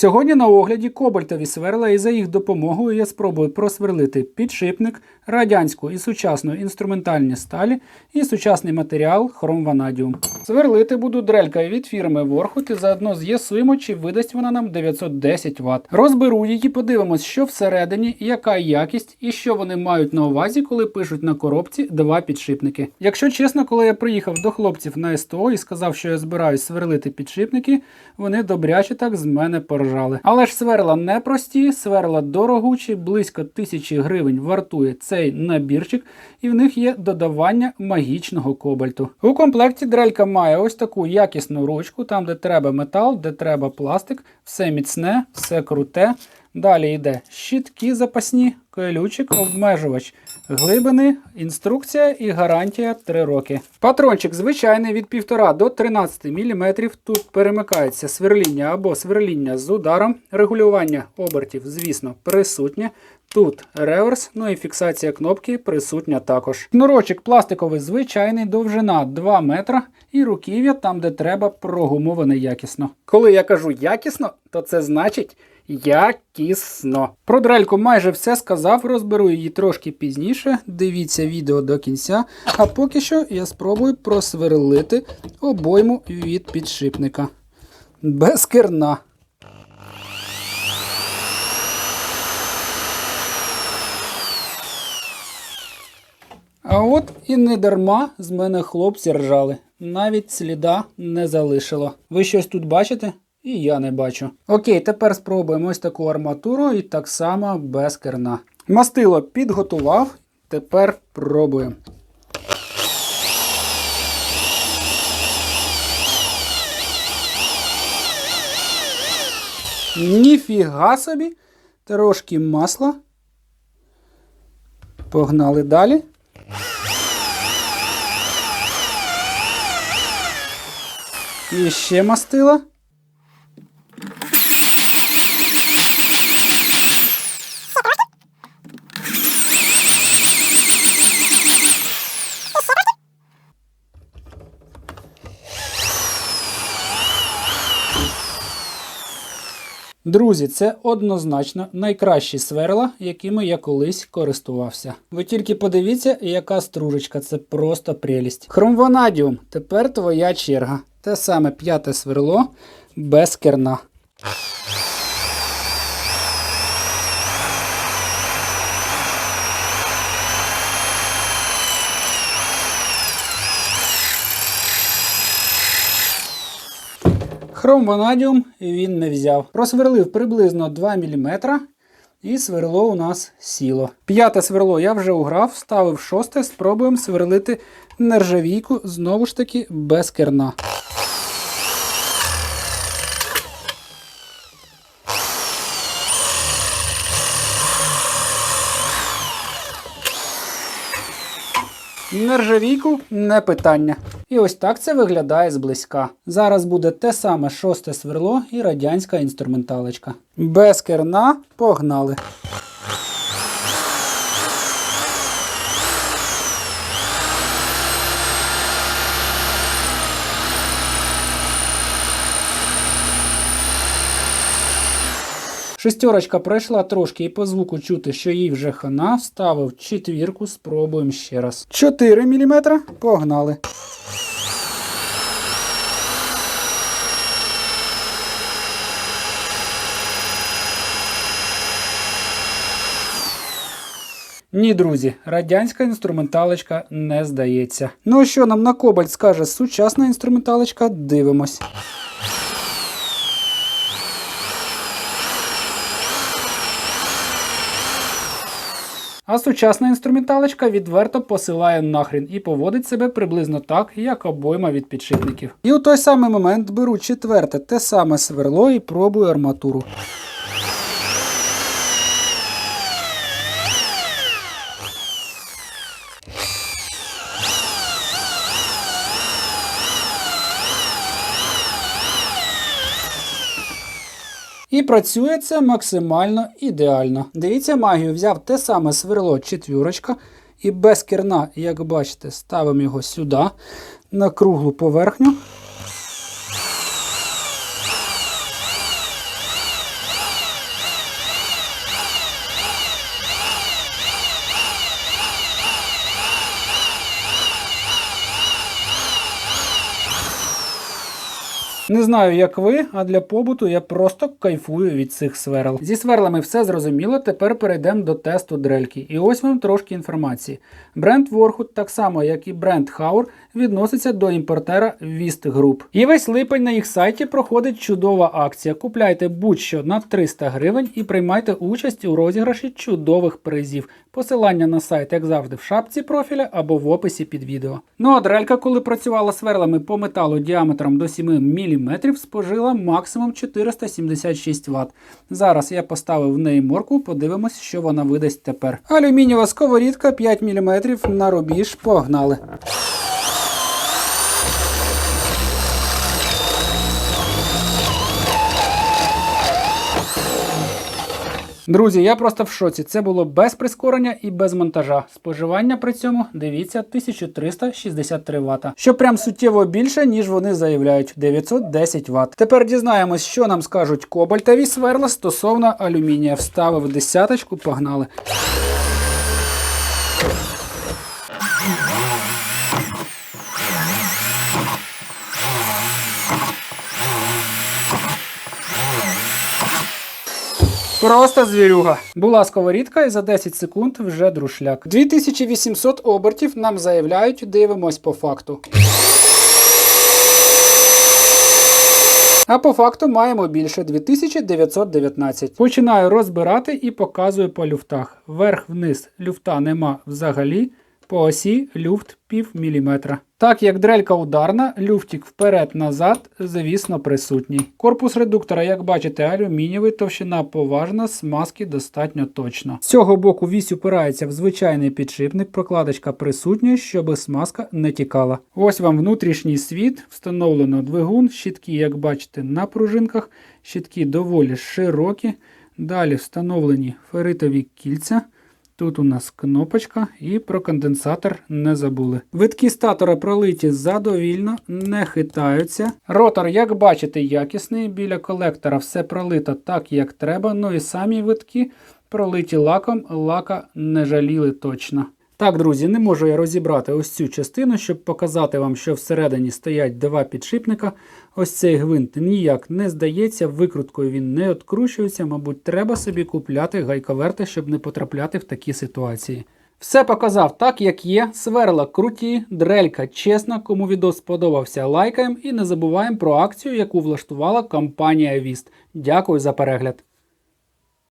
Сьогодні на огляді кобальтові сверла і за їх допомогою я спробую просверлити підшипник, радянську і сучасну інструментальні сталі і сучасний матеріал хромванадіум. Сверлити буду дрелькою від фірми Ворхут і заодно з'ясуємо, чи видасть вона нам 910 Вт. Розберу її, подивимось, що всередині, яка якість і що вони мають на увазі, коли пишуть на коробці два підшипники. Якщо чесно, коли я приїхав до хлопців на СТО і сказав, що я збираюсь сверлити підшипники, вони добряче так з мене поржали. Але ж сверла не прості, сверла дорогучі, близько тисячі гривень вартує цей набірчик, і в них є додавання магічного кобальту. У комплекті дрелька має ось таку якісну ручку, там де треба метал, де треба пластик, все міцне, все круте. Далі йде щітки запасні, колючик, обмежувач глибини, інструкція і гарантія 3 роки. Патрончик звичайний від 1,5 до 13 мм. Тут перемикається сверління або сверління з ударом. Регулювання обертів, звісно, присутнє. Тут реверс, ну і фіксація кнопки присутня також. Шнурочок пластиковий звичайний, довжина 2 метра і руків'я там, де треба, прогумоване якісно. Коли я кажу якісно, то це значить якісно. Про дрельку майже все сказав, розберу її трошки пізніше. Дивіться відео до кінця. А поки що я спробую просверлити обойму від підшипника. Без керна. А от і не дарма з мене хлопці ржали. Навіть сліда не залишило. Ви щось тут бачите? І я не бачу. Окей, тепер спробуємо ось таку арматуру і так само без керна. Мастило підготував. Тепер пробуємо. Ніфіга собі. Трошки масла. Погнали далі. І ще мастила. Друзі, це однозначно найкращі сверла, якими я колись користувався. Ви тільки подивіться, яка стружечка, це просто прелість. Хромванадіум, тепер твоя черга. Те саме п'яте сверло без керна. Хром ванадіум він не взяв. Просверлив приблизно 2 мм. І сверло у нас сіло. П'яте сверло я вже уграв, ставив шосте, спробуємо сверлити нержавійку знову ж таки без керна. Нержавійку не питання. І ось так це виглядає зблизька. Зараз буде те саме шосте сверло і радянська інструменталочка. Без керна погнали. Шестерочка пройшла трошки і по звуку чути, що їй вже хана. Вставив четвірку, спробуємо ще раз. 4 мм. Погнали. Ні, друзі, радянська інструменталочка не здається. Ну що нам на кобальт скаже сучасна інструменталочка, дивимось. А сучасна інструменталочка відверто посилає нахрін і поводить себе приблизно так, як обойма від підшипників. І у той самий момент беру четверте те саме сверло і пробую арматуру. І працює це максимально ідеально. Дивіться, магію взяв те саме сверло четвірочка. І без керна, як бачите, ставимо його сюди, на круглу поверхню. Не знаю, як ви, а для побуту я просто кайфую від цих сверл. Зі сверлами все зрозуміло. Тепер перейдемо до тесту дрельки. І ось вам трошки інформації. Бренд Warhood, так само як і бренд Хаур, відноситься до імпортера Vist Group. І весь липень на їх сайті проходить чудова акція. Купляйте будь-що на 300 гривень і приймайте участь у розіграші чудових призів. Посилання на сайт, як завжди, в шапці профіля або в описі під відео. Ну а дрелька, коли працювала сверлами по металу діаметром до 7 мм, спожила максимум 476 Вт. Зараз я поставив в неї морку, подивимось, що вона видасть тепер. Алюмінієва сковорідка 5 мм на рубіж, погнали. Друзі, я просто в шоці. Це було без прискорення і без монтажа. Споживання при цьому, дивіться, 1363 Вт. Що прям суттєво більше, ніж вони заявляють 910 Вт. Тепер дізнаємось, що нам скажуть кобальтові сверла стосовно алюмінія. Вставив десяточку, погнали. Просто звірюга. Була сковорідка і за 10 секунд вже друшляк. 2800 обертів нам заявляють, дивимось по факту. А по факту маємо більше 2919. Починаю розбирати і показую по люфтах. Вверх-вниз люфта нема взагалі. По осі люфт пів міліметра. Так як дрелька ударна, люфтик вперед-назад, звісно, присутній. Корпус редуктора, як бачите, алюмінієвий, товщина поважна, смазки достатньо точно. З цього боку вісь упирається в звичайний підшипник, прокладочка присутня, щоб смазка не тікала. Ось вам внутрішній світ, встановлено двигун, щітки, як бачите, на пружинках, щітки доволі широкі. Далі встановлені ферритові кільця. Тут у нас кнопочка і про конденсатор не забули. Витки статора пролиті задовільно, не хитаються. Ротор, як бачите, якісний. Біля колектора все пролито так, як треба. Ну і самі витки пролиті лаком, лака не жаліли точно. Так, друзі, не можу я розібрати ось цю частину, щоб показати вам, що всередині стоять два підшипника. Ось цей гвинт ніяк не здається, викруткою він не откручується, мабуть, треба собі купляти гайковерти, щоб не потрапляти в такі ситуації. Все показав так, як є. Сверла круті, дрелька чесна. Кому відео сподобався, лайкаємо і не забуваємо про акцію, яку влаштувала компанія Віст. Дякую за перегляд.